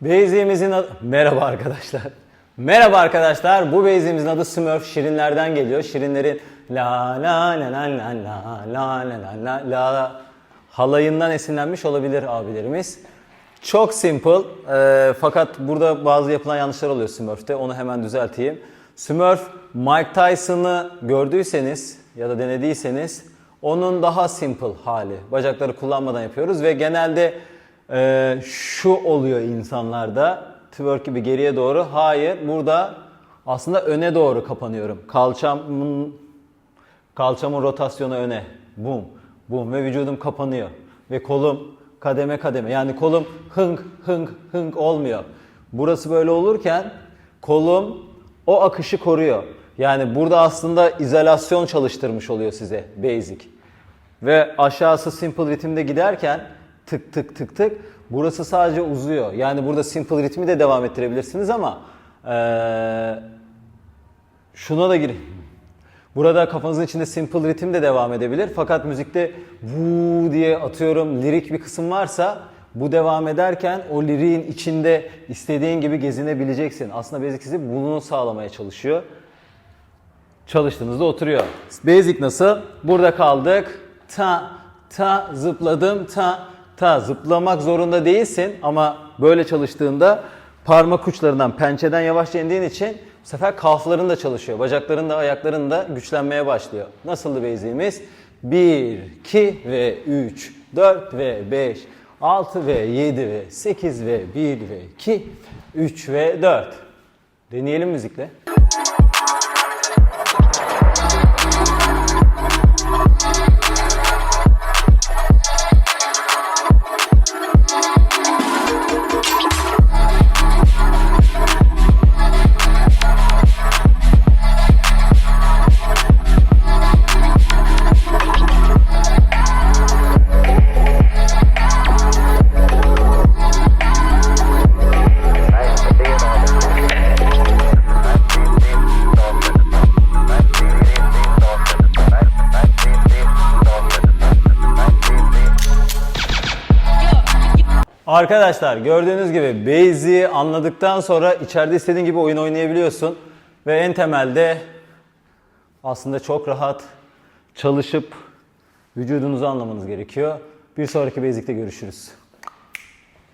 Basic'imizin adı... Merhaba arkadaşlar. Merhaba arkadaşlar. Bu Basic'imizin adı Smurf. Şirinlerden geliyor. Şirinlerin la la la la la la la la la la la halayından esinlenmiş olabilir abilerimiz. Çok simple. Ee, fakat burada bazı yapılan yanlışlar oluyor Smurf'te. Onu hemen düzelteyim. Smurf Mike Tyson'ı gördüyseniz ya da denediyseniz onun daha simple hali. Bacakları kullanmadan yapıyoruz ve genelde ee, şu oluyor insanlarda twerk gibi geriye doğru. Hayır burada aslında öne doğru kapanıyorum. Kalçamın kalçamın rotasyonu öne. Bum bum ve vücudum kapanıyor. Ve kolum kademe kademe. Yani kolum hınk hınk hınk olmuyor. Burası böyle olurken kolum o akışı koruyor. Yani burada aslında izolasyon çalıştırmış oluyor size basic. Ve aşağısı simple ritimde giderken tık tık tık tık burası sadece uzuyor. Yani burada simple ritmi de devam ettirebilirsiniz ama eee, şuna da gir. Burada kafanızın içinde simple ritim de devam edebilir. Fakat müzikte vuu diye atıyorum lirik bir kısım varsa bu devam ederken o liriğin içinde istediğin gibi gezinebileceksin. Aslında Basic sizi bunu sağlamaya çalışıyor çalıştığınızda oturuyor. Basic nasıl? Burada kaldık. Ta ta zıpladım ta ta zıplamak zorunda değilsin ama böyle çalıştığında parmak uçlarından pençeden yavaşça indiğin için bu sefer kalfların da çalışıyor. Bacakların da ayakların da güçlenmeye başlıyor. Nasıldı basic'imiz? 1, 2 ve 3, 4 ve 5, 6 ve 7 ve 8 ve 1 ve 2, 3 ve 4. Deneyelim müzikle. Arkadaşlar gördüğünüz gibi Basic'i anladıktan sonra içeride istediğin gibi oyun oynayabiliyorsun. Ve en temelde aslında çok rahat çalışıp vücudunuzu anlamanız gerekiyor. Bir sonraki Basic'te görüşürüz.